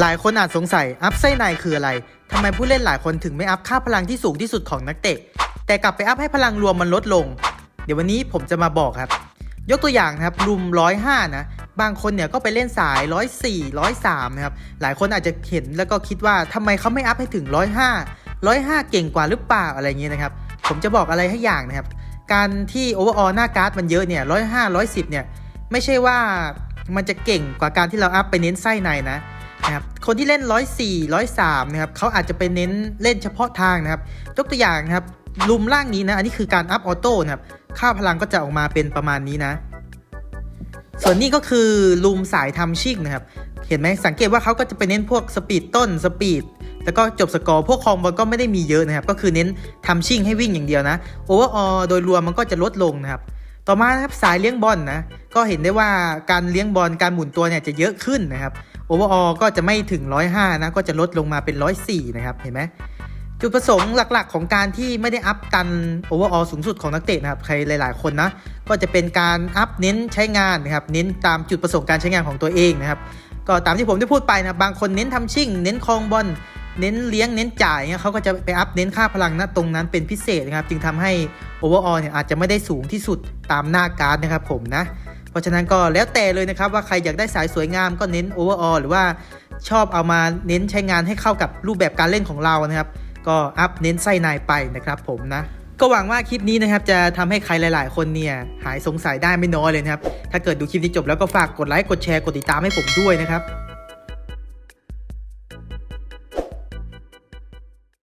หลายคนอาจสงสัยอัพไส้ในคืออะไร ทำไมผู้เล่นหลายคนถึงไม่อัพค่าพลังที่สูงที่สุดของนักเตะ แต่กลับไปอัพให้พลังรวมมันลดลง เดี๋ยววันนี้ผมจะมาบอกครับ ยกตัวอย่างนะครับรุม105 นะ บางคนเนี่ยก็ไปเล่นสาย 104 103 นะครับ หลายคนอาจจะเห็นแล้วก็คิดว่าทำไมเขาไม่อัพให้ถึง 105 105 เก่งกว่าหรือเปล่าอะไรเงี้ยนะครับ ผมจะบอกอะไรให้อย่างนะครับ การที่โอเวอร์ออลหน้าการ์ดมันเยอะเนี่ย 105 110 เนี่ย ไม่ใช่ว่ามันจะเก่งกว่าการที่เราอัพไปเน้นไส้ในนะ นะครับคนที่เล่น 104 103นะครับเขาอาจจะไปเน้นเล่นเฉพาะทางนะครับยกตัวอย่างนะครับลุมล่างนี้นะอันนี้คือการอัพออโต้นะครับค่าพลังก็จะออกมาเป็นประมาณนี้นะ ส่วนนี้ก็คือลุมสายทำชิ่งนะครับเห็นไหมสังเกตว่าเขาก็จะไปเน้นพวกสปีดต้นสปีดแล้วก็จบสกอร์พวกคอมบอลก็ไม่ได้มีเยอะนะครับ ก็คือเน้นทำชิ่งให้วิ่งอย่างเดียวนะโอเวอร์ออโดยรวมมันก็จะลดลงนะครับ ต่อมานะครับสายเลี้ยงบอลนะ ก็เห็นได้ว่าการเลี้ยงบอลการหมุนตัวเนี่ยจะเยอะขึ้นนะครับโอเวอร์ออก็จะไม่ถึง 105 นะ ก็จะลดลงมาเป็น 104 นะครับ เห็นไหมจุดประสงค์หลักๆ ของการที่ไม่ได้อัพตันโอเวอร์ออสูงสุดของนักเตะนะครับ ใครหลาย ๆ คนนะ ก็จะเป็นการอัพเน้นใช้งานนะครับ เน้นตามจุดประสงค์การใช้งานของตัวเองนะครับ ก็ตามที่ผมได้พูดไปนะบางคนเน้นทำชิ่ง เน้นคลองบอล เน้นเลี้ยง เน้นจ่ายเนี่ยเขาก็จะไปอัพเน้นค่าพลังนะตรงนั้นเป็นพิเศษนะครับ จึงทำให้โอเวอร์ออเนี่ยอาจจะไม่ได้สูงที่สุดตามหน้าการ์ดนะครับผมนะ เพราะฉะนั้นก็แล้วแต่เลยนะครับว่าใครอยากได้สายสวยงามก็เน้นโอเวอร์ออลหรือว่าชอบเอามาเน้นใช้งานให้เข้ากับรูปแบบการเล่นของเรานะครับ ก็อัพเน้นไส้ในไปนะครับผมนะก็หวังว่าคลิปนี้นะครับจะทำให้ใครหลาย ๆ คนเนี่ยหายสงสัยได้ไม่น้อยเลยนะครับ ถ้าเกิดดูคลิปนี้จบแล้วก็ฝากกดไลค์กดแชร์กดติดตามให้ผมด้วยนะครับ